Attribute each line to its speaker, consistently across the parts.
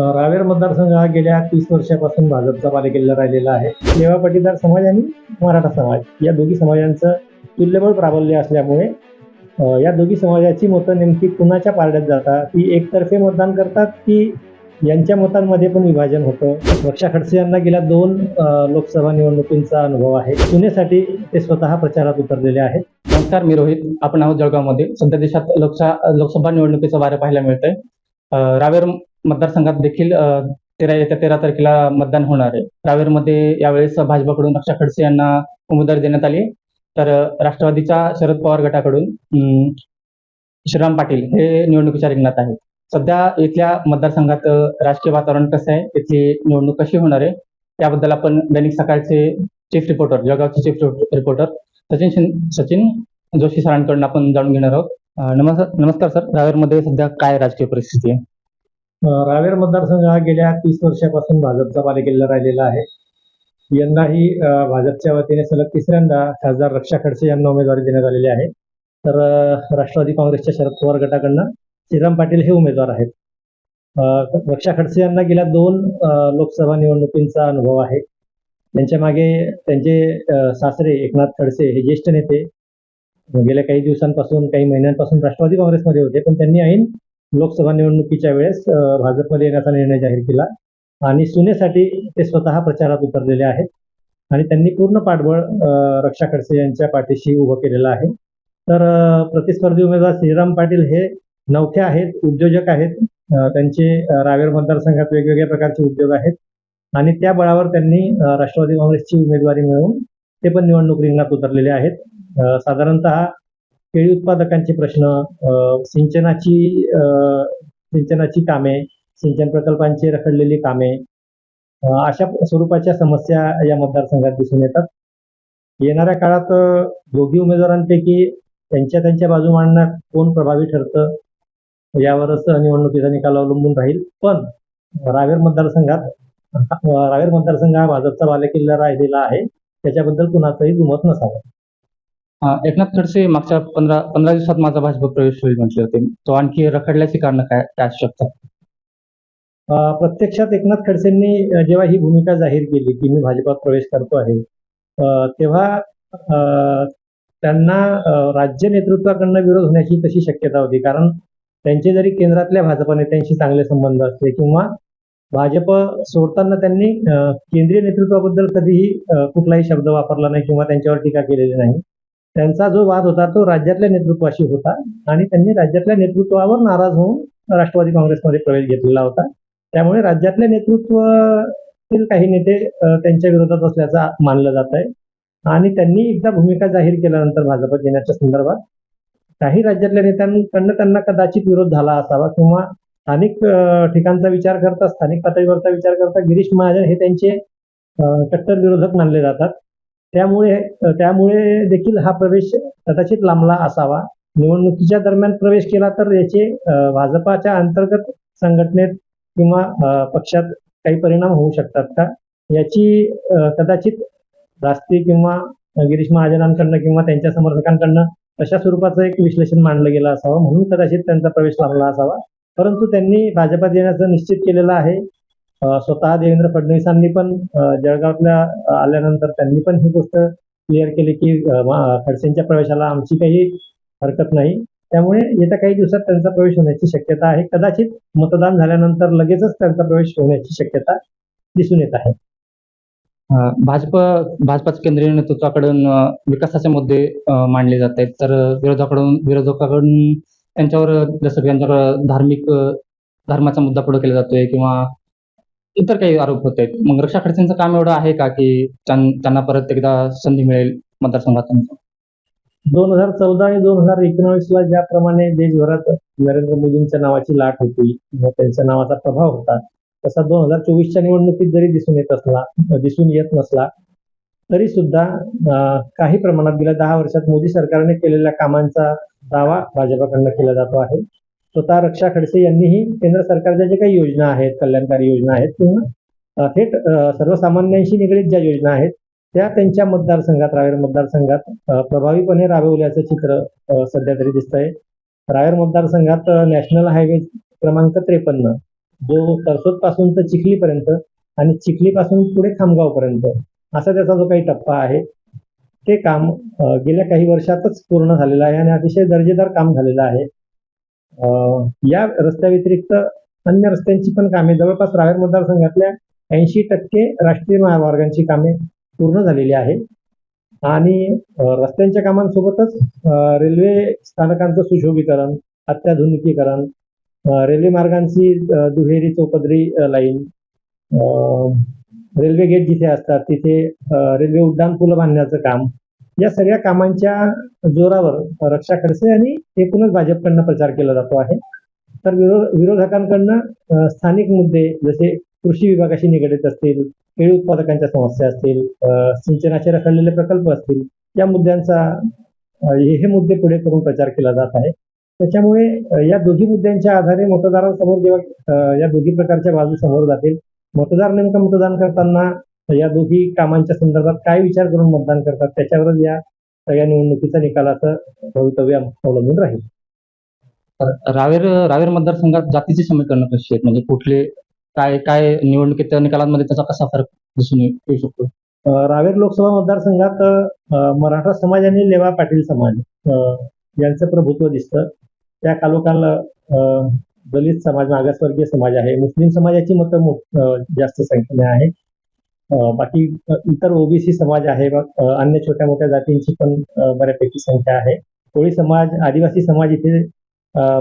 Speaker 1: रावेर मतदारसंघ हा गेल्या तीस वर्षापासून भाजपचा पालिकेला राहिलेला आहे. नेवा पाटीदार समाज आणि मराठा समाज या दोघी समाजांचं तुल्यबळ प्राबल्य असल्यामुळे या दोघी समाजाची मतं नेमकी कुणाच्या पारड्यात जातात? ती एकतर्फे मतदान करतात की यांच्या मतांमध्ये पण विभाजन होतं? रक्षा खडसे यांना गेल्या दोन लोकसभा निवडणुकींचा अनुभव आहे. पुण्यासाठी ते स्वतः प्रचारात उतरलेले आहेत.
Speaker 2: नमस्कार मी रोहित. आपण आहोत जळगावमध्ये. सध्या देशात लोकसभा लोकसभा निवडणुकीचं वारं पाहायला मिळतंय. रावेर मतदारसंघात देखील तेरा येत्या तेरा तारखेला मतदान होणार आहे. रावेरमध्ये यावेळेस भाजपकडून रक्षा खडसे यांना उमेदवारी देण्यात आली तर राष्ट्रवादीच्या शरद पवार गटाकडून श्रीराम पाटील हे निवडणुकीच्या रिंगणात आहेत. सध्या इथल्या मतदारसंघात राजकीय वातावरण कसं आहे? इथली निवडणूक कशी होणार आहे? याबद्दल आपण दैनिक सकाळचे चीफ रिपोर्टर जळगावचे चीफ रिपोर्टर सचिन सचिन जोशी सरांकडून आपण जाणून घेणार आहोत. नमस्कार नमस्कार सर. रावेरमध्ये सध्या काय राजकीय परिस्थिती आहे?
Speaker 1: रावेर मतदारसंघ हा गेल्या तीस वर्षापासून भाजपचा बालेकिल्ला राहिलेला आहे. यंदाही भाजपच्या वतीने सलग तिसऱ्यांदा खासदार रक्षा खडसे यांना उमेदवारी देण्यात आलेली आहे. तर राष्ट्रवादी काँग्रेसच्या शरद पवार गटाकडनं श्रीराम पाटील हे उमेदवार आहेत. रक्षा खडसे यांना गेल्या दोन लोकसभा निवडणुकींचा अनुभव आहे. त्यांच्या मागे त्यांचे सासरे एकनाथ खडसे हे ज्येष्ठ नेते. गेल्या काही दिवसांपासून काही महिन्यांपासून राष्ट्रवादी काँग्रेसमध्ये होते पण त्यांनी ऐन लोकसभा निवडणुकीच्या वेळेस भाजपमध्ये येण्याचा निर्णय जाहीर केला. आणि सुनेसाठी ते स्वतः प्रचारात उतरलेले आहेत. आणि त्यांनी पूर्ण पाठबळ रक्षा खडसे यांच्या पाठीशी उभं केलेलं आहे. तर प्रतिस्पर्धी उमेदवार श्रीराम पाटील हे नवखे आहेत उद्योजक आहेत. त्यांचे रावेर मतदारसंघात वेगवेगळ्या प्रकारचे उद्योग आहेत. आणि त्या बळावर त्यांनी राष्ट्रवादी काँग्रेसची उमेदवारी मिळवून ते पण निवडणूक रिंगणात उतरलेले आहेत. साधारणतः केळी उत्पादकांचे प्रश्न सिंचनाची सिंचनाची कामे सिंचन प्रकल्पांची रखडलेली कामे अशा स्वरूपाच्या समस्या या मतदारसंघात दिसून येतात. येणाऱ्या काळात दोघी उमेदवारांपैकी त्यांच्या त्यांच्या बाजू मांडण्यात कोण प्रभावी ठरतं यावरच निवडणुकीचा निकाल अवलंबून राहील. पण रावेर मतदारसंघात रावेर मतदारसंघ हा भाजपचा बालेकिल्ला राहिलेला आहे. त्याच्याबद्दल कुणाचंही दुमत नसावं.
Speaker 2: एकनाथ खडसे मागच्या पंधरा पंधरा दिवसात माझा भाजप प्रवेश होईल म्हटले होते. तो आणखी रखडल्याची कारण काय काय असू शकतात
Speaker 1: प्रत्यक्षात एकनाथ खडसेंनी जेव्हा ही भूमिका जाहीर केली की मी भाजपात प्रवेश करतो आहे तेव्हा त्यांना राज्य नेतृत्वाकडनं विरोध होण्याची तशी शक्यता होती. कारण त्यांचे जरी केंद्रातल्या भाजप नेत्यांशी चांगले संबंध असले किंवा भाजप सोडताना त्यांनी केंद्रीय नेतृत्वाबद्दल कधीही कुठलाही शब्द वापरला नाही किंवा त्यांच्यावर टीका केलेली नाही त्यांचा जो वाद होता तो राज्यातल्या नेतृत्वाशी होता आणि त्यांनी राज्यातल्या नेतृत्वावर नाराज होऊन राष्ट्रवादी काँग्रेसमध्ये प्रवेश घेतलेला होता. त्यामुळे राज्यातल्या नेतृत्वातील काही नेते त्यांच्या विरोधात असल्याचं मानलं जात आहे. आणि त्यांनी एकदा भूमिका जाहीर केल्यानंतर भाजपात येण्याच्या संदर्भात काही राज्यातल्या नेत्यांकडनं त्यांना कदाचित विरोध झाला असावा किंवा स्थानिक ठिकाणचा विचार करता स्थानिक पातळीवरचा विचार करता गिरीश महाजन हे त्यांचे कट्टर विरोधक मानले जातात. त्यामुळे त्यामुळे देखील हा प्रवेश कदाचित लांबला असावा. निवडणुकीच्या दरम्यान प्रवेश केला तर याचे भाजपाच्या अंतर्गत संघटनेत किंवा पक्षात काही परिणाम होऊ शकतात का? याची कदाचित राष्ट्रीय किंवा गिरीश महाजनांकडनं किंवा त्यांच्या समर्थकांकडनं अशा स्वरूपाचं एक विश्लेषण मांडलं गेलं असावं. म्हणून कदाचित त्यांचा प्रवेश लाभला असावा. परंतु त्यांनी भाजपात येण्याचं निश्चित केलेलं आहे. स्वतः देवेंद्र फडणवीसांनी पण जळगावला आल्यानंतर त्यांनी पण ही गोष्ट क्लिअर केली की खडसेंच्या प्रवेशाला आमची काही हरकत नाही. त्यामुळे येत्या काही दिवसात त्यांचा प्रवेश होण्याची शक्यता आहे. कदाचित मतदान झाल्यानंतर लगेचच त्यांचा प्रवेश होण्याची शक्यता दिसून येत आहे.
Speaker 2: भाजप भाजपाच्या केंद्रीय नेतृत्वाकडून विकासाचे मुद्दे मांडले जात आहेत. तर विरोधाकडून विरोधकाकडून त्यांच्यावर जसं की त्यांच्याकडं धार्मिक धर्माचा मुद्दा पुढे केला जातोय किंवा इतर काही आरोप होत आहेत. मग रक्षा खडसेंचं काम एवढं आहे का की त्यांना परत एकदा संधी मिळेल मतदारसंघात
Speaker 1: दोन हजार चौदा आणि दोन हजार एकोणावीसला ज्याप्रमाणे देशभरात नरेंद्र मोदींच्या नावाची लाट होती किंवा त्यांच्या नावाचा प्रभाव होता तसा दोन हजार चोवीसच्या निवडणुकीत जरी दिसून येत असला दिसून येत नसला तरी सुद्धा काही प्रमाणात गेल्या दहा वर्षात मोदी सरकारने केलेल्या कामांचा दावा भाजपाकडनं केला जातो आहे. स्वतः रक्षा खडसे यांनीही केंद्र सरकारच्या ज्या काही योजना आहेत कल्याणकारी योजना आहेत किंवा थेट सर्वसामान्यांशी निगडीत ज्या योजना आहेत त्या त्यांच्या मतदारसंघात रावेर मतदारसंघात प्रभावीपणे राबवल्याचं चित्र सध्या तरी दिसतंय. रावेर मतदारसंघात नॅशनल हायवे क्रमांक त्रेपन्न जो तरसोदपासून तर चिखलीपर्यंत आणि चिखलीपासून पुढे खामगावपर्यंत असा त्याचा जो काही टप्पा आहे ते काम गेल्या काही वर्षातच पूर्ण झालेलं आहे आणि अतिशय दर्जेदार काम झालेलं आहे. या रस्त्याव्यतिरिक्त अन्य रस्त्यांची पण कामे जवळपास रावेर मतदारसंघातल्या ऐंशी टक्के राष्ट्रीय महामार्गांची कामे पूर्ण झालेली आहे. आणि रस्त्यांच्या कामांसोबतच रेल्वे स्थानकांचं सुशोभीकरण अत्याधुनिकीकरण रेल्वे मार्गांची दुहेरी चौपदरी लाईन रेल्वे गेट जिथे असतात तिथे रेल्वे उड्डाण पुलं बांधण्याचं काम या सगळ्या कामांच्या जोरावर रक्षा खडसे आणि एकूणच भाजपकडनं प्रचार केला जातो आहे. तर विरोध विरोधकांकडनं स्थानिक मुद्दे जसे कृषी विभागाशी निगडित असतील केळी उत्पादकांच्या समस्या असतील सिंचनाचे रखडलेले प्रकल्प असतील या मुद्द्यांचा हे मुद्दे पुढे करून प्रचार केला जात आहे. त्याच्यामुळे या दोन्ही मुद्द्यांच्या आधारे मतदारांसमोर जेव्हा या दोन्ही प्रकारच्या बाजू समोर जातील मतदार नेमकं मतदान करताना या दोन्ही कामांच्या संदर्भात काय विचार करून मतदान करतात त्याच्यावरच या सगळ्या निवडणुकीचा निकालाचं भवितव्य अवलंबून राहील.
Speaker 2: रावेर रावेर मतदारसंघात जातीची समीकरणं कशी आहेत? म्हणजे कुठले काय काय निवडणुकीच्या निकालांमध्ये त्याचा कसा फरक दिसून येऊ शकतो?
Speaker 1: रावेर लोकसभा मतदारसंघात मराठा समाज आणि लेवा पाटील समाज यांचं प्रभुत्व दिसतं. त्या खालोखाल अ, दलित समाज मागासवर्गीय समाज आहे. मुस्लिम समाजाची मतं जास्त संख्येने आहे बाकी इतर ओबीसी समाज आहे अन्य छोट्या मोठ्या जातींची पण बऱ्यापैकी संख्या आहे. कोळी समाज आदिवासी समाज इथे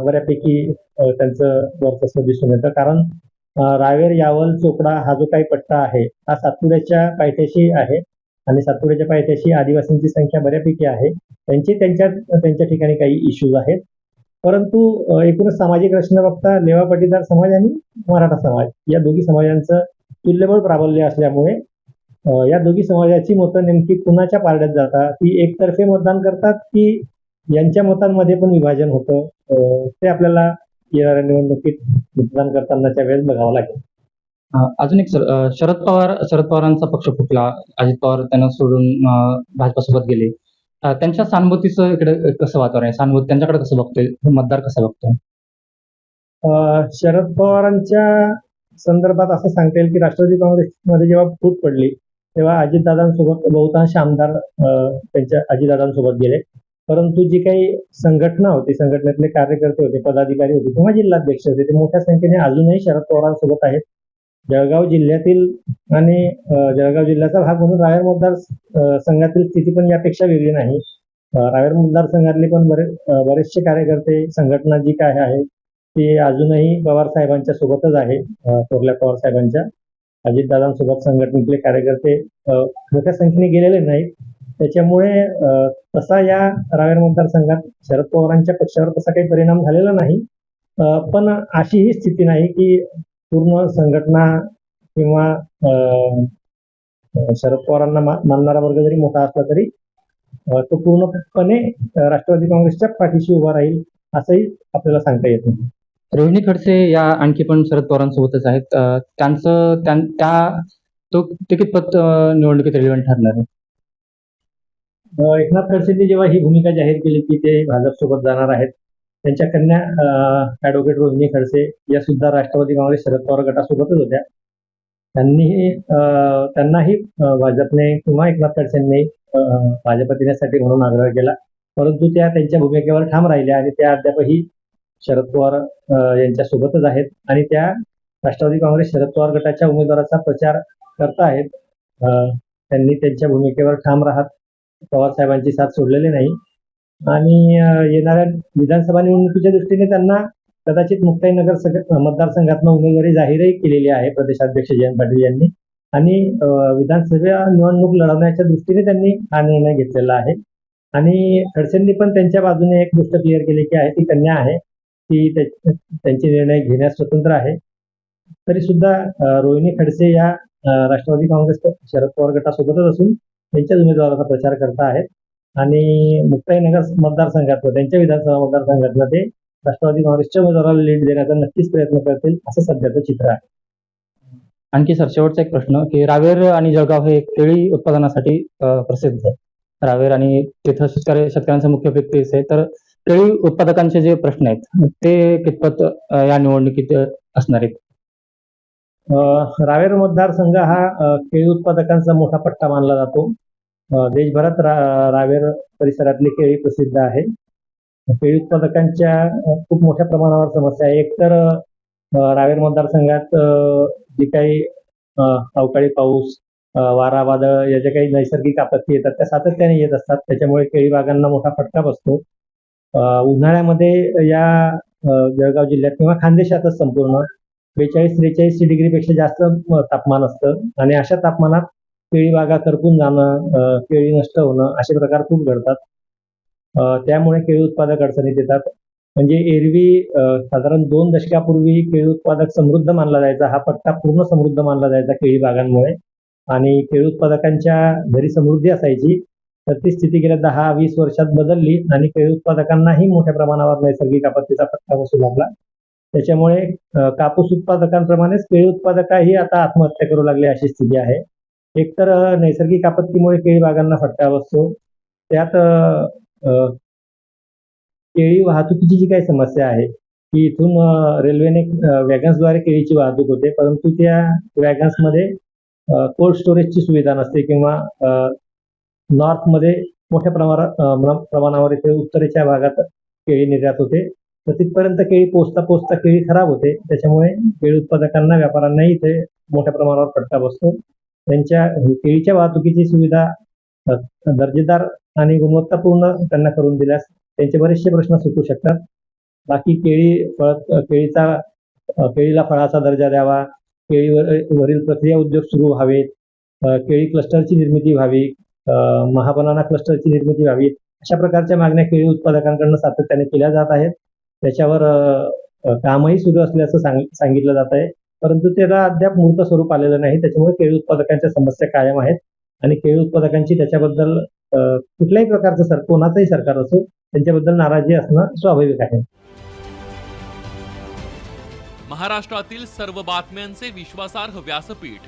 Speaker 1: बऱ्यापैकी त्यांचं वर्चस्व दिसून येतं. कारण रावेर यावल चोपडा हा जो काही पट्टा आहे हा सातपुड्याच्या पायथ्याशी आहे आणि सातपुड्याच्या पायथ्याशी आदिवासींची संख्या बऱ्यापैकी आहे. त्यांचे त्यांच्या त्यांच्या ठिकाणी काही इश्यूज आहेत. परंतु एकूणच सामाजिक रचना बघता लेवा पाटीदार समाज आणि मराठा समाज या दोघी समाजांचं तुल्यबळ प्राबल्य असल्यामुळे या दोघी समाजाची मतं नेमकी कुणाच्या पारड्यात जातात? ती एकतर्फे मतदान करतात की यांच्या मतांमध्ये पण विभाजन होतं? ते आपल्याला येणाऱ्या निवडणुकीत मतदान करतानाच्या वेळेस बघावं लागेल.
Speaker 2: अजून एक सर शरद पवार शरद पवारांचा पक्ष फुटला. अजित पवार त्यांना सोडून भाजपासोबत गेले. त्यांच्या सहानुभूतीचं इकडे कसं वातावरण आहे? सहानुभूती त्यांच्याकडे कसं बघतोय? मतदार कसं बघतोय?
Speaker 1: अ, शरद पवारांच्या संदर्भात असं सांगता येईल की राष्ट्रवादी काँग्रेसमध्ये जेव्हा फूट पडली तेव्हा अजितदादांसोबत बहुतांश आमदार त्यांच्या अजितदादांसोबत गेले. परंतु जी काही संघटना होती संघटनेतले कार्यकर्ते होते पदाधिकारी होते किंवा जिल्हाध्यक्ष होते ते मोठ्या संख्येने अजूनही शरद पवारांसोबत आहेत. जळगाव जिल्ह्यातील आणि जळगाव जिल्ह्याचा भाग म्हणून रावेर मतदार संघातील स्थिती पण यापेक्षा वेगळी नाही. अ, रावेर मतदारसंघातले पण बरे बरेचसे कार्यकर्ते संघटना जी काय आहे ती अजूनही पवार साहेबांच्या सोबतच आहे थोरल्या पवार साहेबांच्या. अजितदादांसोबत संघटनेतले कार्यकर्ते मोठ्या संख्येने गेलेले नाहीत. त्याच्यामुळे तसा या रावेर मतदारसंघात शरद पवारांच्या पक्षावर तसा काही परिणाम झालेला नाही. पण अशी ही स्थिती नाही की पूर्ण संघटना किंवा शरद पवारांना मानणारा वर्ग जरी मोठा असला तरी तो पूर्णपणे राष्ट्रवादी काँग्रेसच्या पाठीशी उभा राहील असंही आपल्याला सांगता येत नाही.
Speaker 2: रोहिणी खडसे या आणखी पण शरद पवारांसोबतच आहेत. त्यांचं त्या तो ते कितपत निवडणुकीत रेलिव्हंट ठरणार आहे.
Speaker 1: एकनाथ खडसेंनी जेव्हा ही भूमिका जाहीर केली की ते भाजपसोबत जाणार आहेत त्यांच्या कन्या ऍडव्होकेट रोहिणी खडसे या सुद्धा राष्ट्रवादी काँग्रेस शरद पवार गटासोबतच होत्या. त्यांनीही त्यांनाही भाजपने किंवा एकनाथ खडसेंनी अ, भाजपात येण्यासाठी म्हणून आग्रह केला. परंतु त्या त्यांच्या भूमिकेवर ठाम राहिल्या आणि त्या अद्यापही शरद पवार यांच्यासोबतच आहेत आणि त्या राष्ट्रवादी काँग्रेस शरद पवार गटाच्या उमेदवाराचा प्रचार करताहेत आहेत. त्यांनी त्यांच्या भूमिकेवर ठाम राहत पवार साहेबांची साथ सोडलेली नाही. आणि येणाऱ्या विधानसभा निवडणुकीच्या दृष्टीने त्यांना कदाचित मुक्ताईनगर सग- मतदारसंघातनं उमेदवारी जाहीरही केलेली आहे प्रदेशाध्यक्ष जयंत पाटील यांनी. आणि विधानसभा निवडणूक लढवण्याच्या दृष्टीने त्यांनी हा निर्णय घेतलेला आहे. आणि खडसेंनी पण त्यांच्या बाजूने एक गोष्ट क्लिअर केली की आहे ती कन्या आहे. ती त्यांचे निर्णय घेण्यास स्वतंत्र आहे. तरी सुद्धा रोहिणी खडसे या राष्ट्रवादी काँग्रेस शरद पवार गटासोबतच असून त्यांच्याच उमेदवाराचा प्रचार करत आहेत. आणि मुक्ताईनगर मतदारसंघातलं त्यांच्या विधानसभा मतदारसंघातलं ते राष्ट्रवादी काँग्रेसच्या उमेदवाराला लीड देण्याचा नक्कीच प्रयत्न करतील असं सध्याचं चित्र आहे.
Speaker 2: आणखी सर शेवटचा एक प्रश्न की रावेर आणि जळगाव हे केळी उत्पादनासाठी प्रसिद्ध आहे रावेर आणि तिथं शेतकरी शेतकऱ्यांचा मुख्य पीक तेच आहे. तर केळी उत्पादकांचे जे प्रश्न आहेत ते कितपत या निवडणुकीत असणार आहेत?
Speaker 1: रावेर मतदारसंघ हा केळी उत्पादकांचा मोठा पट्टा मानला जातो. देशभरात रा रावेर परिसरातली केळी प्रसिद्ध आहे. केळी उत्पादकांच्या खूप मोठ्या प्रमाणावर समस्या आहे. एकतर रावेर मतदारसंघात जी काही अवकाळी पाऊस वारा वादळ या ज्या काही नैसर्गिक आपत्ती येतात त्या सातत्याने येत असतात. त्याच्यामुळे केळी बागांना मोठा फटका बसतो. उन्हाळ्यामध्ये या जळगाव जिल्ह्यात किंवा खानदेशातच संपूर्ण बेचाळीस त्रेचाळीस डिग्रीपेक्षा जास्त तापमान असतं. आणि अशा तापमानात केळी बागा करपून जाणं केळी नष्ट होणं असे प्रकार खूप घडतात. त्यामुळे केळी उत्पादक अडचणीत येतात. म्हणजे एरवी साधारण दोन दशकापूर्वी केळी उत्पादक समृद्ध मानला जायचा. हा पट्टा पूर्ण समृद्ध मानला जायचा केळी बागांमुळे. आणि केळी उत्पादकांच्या घरी समृद्धी असायची. तर ती स्थिती गेल्या दहा वीस वर्षात बदलली आणि केळी उत्पादकांनाही मोठ्या प्रमाणावर नैसर्गिक आपत्तीचा फटका बसू लागला. त्याच्यामुळे कापूस उत्पादकांप्रमाणेच केळी उत्पादकही आता आत्महत्या करू लागले अशी स्थिती आहे. एकतर नैसर्गिक आपत्तीमुळे केळी बागांना फटका बसतो. त्यात केळी वाहतुकीची जी काही समस्या आहे की इथून रेल्वेने वॅगन्सद्वारे केळीची वाहतूक होते परंतु त्या वॅगन्समध्ये कोल्ड स्टोरेजची सुविधा नसते किंवा नॉर्थमध्ये मोठ्या प्रमाणात प्रमाणावर इथे उत्तरेच्या भागात केळी निर्यात होते. तर तिथपर्यंत केळी पोचता पोचता केळी खराब होते. त्याच्यामुळे केळी उत्पादकांना व्यापाऱ्यांनाही इथे मोठ्या प्रमाणावर फटका बसतो. त्यांच्या केळीच्या वाहतुकीची सुविधा दर्जेदार आणि गुणवत्तापूर्ण त्यांना करून दिल्यास त्यांचे बरेचसे प्रश्न सुटू शकतात. बाकी केळी फळ केळीचा केळीला फळाचा दर्जा द्यावा. केळीवर वरील प्रक्रिया उद्योग सुरू व्हावेत. केळी क्लस्टरची निर्मिती व्हावी. महाबनाना क्लस्टरची निर्मिती व्हावी. अशा प्रकारच्या मागण्या केळी उत्पादकांकडून सातत्याने केल्या जात आहेत. त्याच्यावर कामही सुरू असल्याचं सांग सांगितलं जात आहे. परंतु त्याला अद्याप मूर्त स्वरूप आलेलं नाही. त्याच्यामुळे केळी उत्पादकांच्या समस्या कायम आहेत. आणि केळी उत्पादकांची त्याच्याबद्दल कुठल्याही प्रकारचं सर कोणाचंही सरकार असो त्यांच्याबद्दल नाराजी असणं स्वाभाविक आहे.
Speaker 3: महाराष्ट्रातील सर्व बातम्यांचे विश्वासार्ह व्यासपीठ